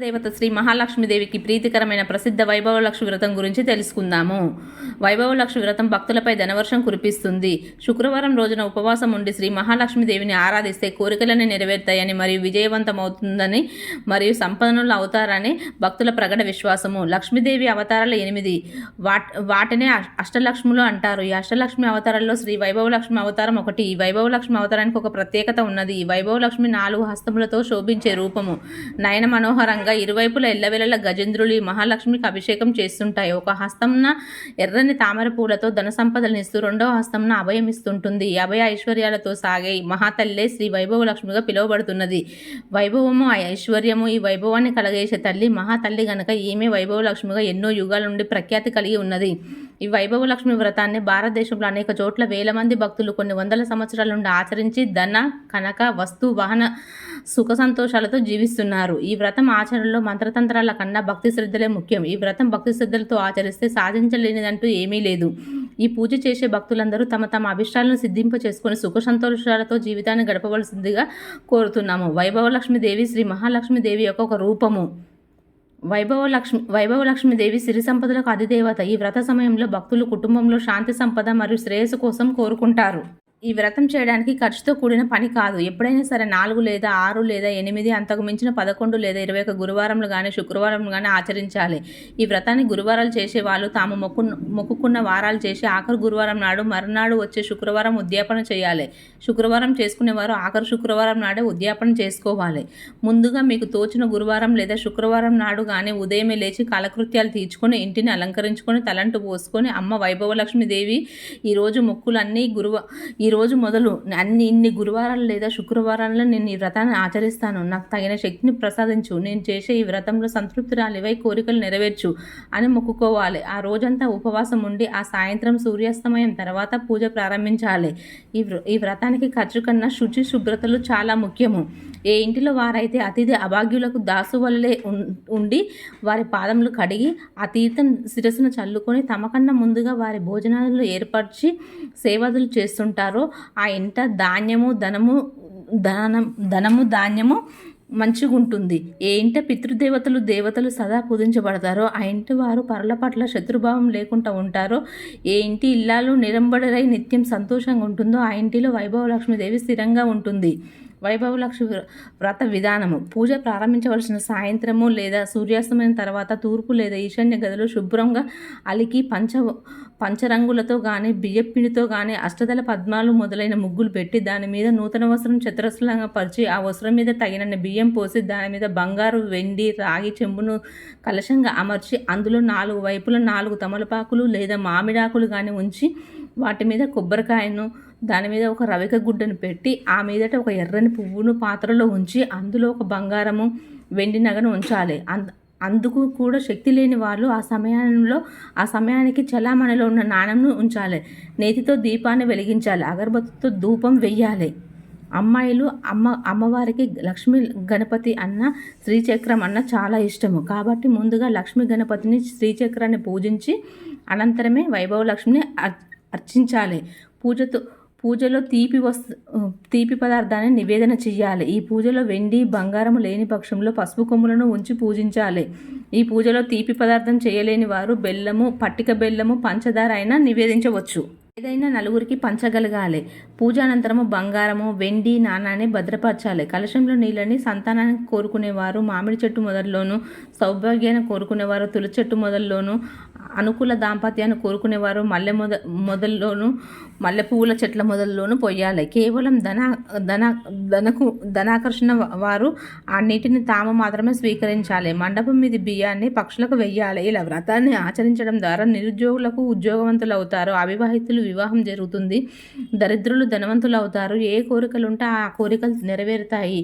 దేవత శ్రీ మహాలక్ష్మీదేవికి ప్రీతికరమైన ప్రసిద్ధ వైభవలక్ష్మి వ్రతం గురించి తెలుసుకుందాము. వైభవలక్ష్మి వ్రతం భక్తులపై ధనవర్షం కురిపిస్తుంది. శుక్రవారం రోజున ఉపవాసం ఉండి శ్రీ మహాలక్ష్మీదేవిని ఆరాధిస్తే కోరికలన్నీ నెరవేరుతాయని మరియు విజయవంతమవుతుందని మరియు సంపన్నులు అవుతారని భక్తుల ప్రగడ విశ్వాసము. లక్ష్మీదేవి అవతారాలు ఎనిమిది. వాట్ వాటినే అష్టలక్ష్ములు అంటారు. ఈ అష్టలక్ష్మి అవతారాల్లో శ్రీ వైభవలక్ష్మి అవతారం ఒకటి. ఈ వైభవలక్ష్మి అవతారానికి ఒక ప్రత్యేకత ఉన్నది. ఈ వైభవలక్ష్మి నాలుగు హస్తములతో శోభించే రూపము. నయన మనోహరంగా ఇరువైపుల ఎల్లవెల్లల గజేంద్రులు ఈ మహాలక్ష్మికి అభిషేకం చేస్తుంటాయి. ఒక హస్తంన ఎర్రని తామర పూలతో ధన సంపదలనిస్తూ రెండవ హస్తంన అభయం ఇస్తుంటుంది. అభయ ఐశ్వర్యాలతో సాగే మహాతల్లే శ్రీ వైభవలక్ష్మిగా పిలువబడుతున్నది. వైభవము ఐశ్వర్యము ఈ వైభవాన్ని కలగేసే తల్లి మహాతల్లి గనక ఈమె వైభవలక్ష్మిగా ఎన్నో యుగాల నుండి ప్రఖ్యాతి కలిగి ఉన్నది. ఈ వైభవలక్ష్మి వ్రతాన్ని భారతదేశంలో అనేక చోట్ల వేల మంది భక్తులు కొన్ని వందల సంవత్సరాల నుండి ఆచరించి ధన కనక వస్తు వాహన సుఖ సంతోషాలతో జీవిస్తున్నారు. ఈ వ్రతం ఆచరణలో మంత్రతంత్రాల కన్నా భక్తి శ్రద్ధలే ముఖ్యం. ఈ వ్రతం భక్తి శ్రద్ధలతో ఆచరిస్తే సాధించలేనిదంటూ ఏమీ లేదు. ఈ పూజ చేసే భక్తులందరూ తమ తమ అభిష్టాలను సిద్ధింప చేసుకుని సుఖ సంతోషాలతో జీవితాన్ని గడపవలసిందిగా కోరుతున్నాము. వైభవలక్ష్మీదేవి శ్రీ మహాలక్ష్మీదేవి యొక్క ఒక రూపము. వైభవలక్ష్మి వైభవలక్ష్మీదేవి సిరి సంపదలకు అధిదేవత. ఈ వ్రత సమయంలో భక్తులు కుటుంబంలో శాంతి సంపద మరియు శ్రేయస్సు కోసం కోరుకుంటారు. ఈ వ్రతం చేయడానికి ఖర్చుతో కూడిన పని కాదు. ఎప్పుడైనా సరే నాలుగు లేదా ఆరు లేదా ఎనిమిది అంతకు మించిన పదకొండు లేదా ఇరవై ఒక గురువారంలు కానీ శుక్రవారం కానీ ఆచరించాలి. ఈ వ్రతాన్ని గురువారాలు చేసే వాళ్ళు తాము మొక్కు మొక్కుకున్న వారాలు చేసి ఆఖరు గురువారం నాడు మరునాడు వచ్చే శుక్రవారం ఉద్యాపన చేయాలి. శుక్రవారం చేసుకునేవారు ఆఖరు శుక్రవారం నాడే ఉద్యాపన చేసుకోవాలి. ముందుగా మీకు తోచిన గురువారం లేదా శుక్రవారం నాడు కానీ ఉదయమే లేచి కాలకృత్యాలు తీర్చుకొని ఇంటిని అలంకరించుకొని తలంటు పోసుకొని అమ్మ వైభవలక్ష్మీదేవి ఈరోజు మొక్కులన్నీ గురువ ఈ రోజు మొదలు అన్ని ఇన్ని గురువారాలు లేదా శుక్రవారాల్లో నేను ఈ వ్రతాన్ని ఆచరిస్తాను. నాకు తగిన శక్తిని ప్రసాదించు. నేను చేసే ఈ వ్రతంలో సంతృప్తిరాలివై కోరికలు నెరవేర్చు అని మొక్కుకోవాలి. ఆ రోజంతా ఉపవాసం ఉండి ఆ సాయంత్రం సూర్యాస్తమయం తర్వాత పూజ ప్రారంభించాలి. ఈ వ్ర- ఈ వ్రతానికి ఖర్చు కన్నా శుచి శుభ్రతలు చాలా ముఖ్యము. ఏ ఇంటిలో వారైతే అతిథి అభాగ్యులకు దాసు వల్లే ఉం- ఉండి వారి పాదములు కడిగి ఆ తీర్థం శిరస్సును చల్లుకొని తమకన్నా ముందుగా వారి భోజనాలు ఏర్పరిచి సేవలు చేస్తుంటారో ఆ ఇంట ధాన్యము ధనము ధనం ధనము ధాన్యము మంచిగా ఉంటుంది ఏ ఇంట పితృదేవతలు దేవతలు సదా పూజించబడతారో ఆ ఇంటి వారు పరుల పట్ల శత్రుభావం లేకుండా ఉంటారో ఏ ఇంటి ఇల్లాలు నిరంబడరై నిత్యం సంతోషంగా ఉంటుందో ఆ ఇంటిలో వైభవ లక్ష్మీదేవి స్థిరంగా ఉంటుంది. వైభవలక్ష్మి వ్రత విధానము. పూజ ప్రారంభించవలసిన సాయంత్రము లేదా సూర్యాస్తమయం తర్వాత తూర్పు లేదా ఈశాన్య గదిలో శుభ్రంగా అలికి పంచ పంచరంగులతో కానీ బియ్యపిండితో కానీ అష్టదల పద్మాలు మొదలైన ముగ్గులు పెట్టి దాని మీద నూతన వస్త్రం చతురస్రంగా పరిచి ఆ వస్త్రం మీద తగినన్ని బియ్యం పోసి దాని మీద బంగారు వెండి రాగి చెంబును కలశంగా అమర్చి అందులో నాలుగు వైపుల నాలుగు తమలపాకులు లేదా మామిడాకులు కానీ ఉంచి వాటి మీద కొబ్బరికాయను దాని మీద ఒక రవిక గుడ్డను పెట్టి ఆ మీదట ఒక ఎర్రని పువ్వును పాత్రలో ఉంచి అందులో ఒక బంగారము వెండి నగను ఉంచాలి. అంద అందుకు కూడా శక్తి లేని వాళ్ళు ఆ సమయంలో ఆ సమయానికి చలామణిలో ఉన్న నాణంను ఉంచాలి. నేతితో దీపాన్ని వెలిగించాలి. అగరబత్తితో ధూపం వెయ్యాలి. అమ్మాయిలు అమ్మ అమ్మవారికి లక్ష్మీ గణపతి అన్న శ్రీచక్రం అన్న చాలా ఇష్టము. కాబట్టి ముందుగా లక్ష్మీ గణపతిని శ్రీచక్రాన్ని పూజించి అనంతరమే వైభవ లక్ష్మిని అర్- అర్చించాలి. పూజతో పూజలో తీపి వస్తు తీపి పదార్థాన్ని నివేదన చేయాలి ఈ పూజలో వెండి బంగారం లేని పక్షంలో పసుపు కొమ్ములను ఉంచి పూజించాలి. ఈ పూజలో తీపి పదార్థం చేయలేని వారు బెల్లము పట్టిక బెల్లము పంచదార అయినా నివేదించవచ్చు. ఏదైనా నలుగురికి పంచగలగాలి. పూజానంతరము బంగారము వెండి నాణాన్ని భద్రపరచాలి. కలశంలో నీళ్ళని సంతానాన్ని కోరుకునేవారు మామిడి చెట్టు మొదల్లోను సౌభాగ్యాన్ని కోరుకునేవారు తులసి చెట్టు మొదల్లోను అనుకూల దాంపత్యాన్ని కోరుకునేవారు మల్లె మొద మొదల్లోను మల్లె పువ్వుల చెట్ల మొదల్లోనూ పొయ్యాలి. కేవలం ధన ధన ధనకు ధనాకర్షణ వారు ఆ నీటిని తాము మాత్రమే స్వీకరించాలి. మండపం మీద బియ్యాన్ని పక్షులకు వెయ్యాలి. ఇలా వ్రతాన్ని ఆచరించడం ద్వారా నిరుద్యోగులకు ఉద్యోగవంతులు అవుతారు. అవివాహితులు వివాహం జరుగుతుంది. దరిద్రులు ధనవంతులు అవుతారు ఏ కోరికలు ఉంటే ఆ కోరికలు నెరవేరుతాయి.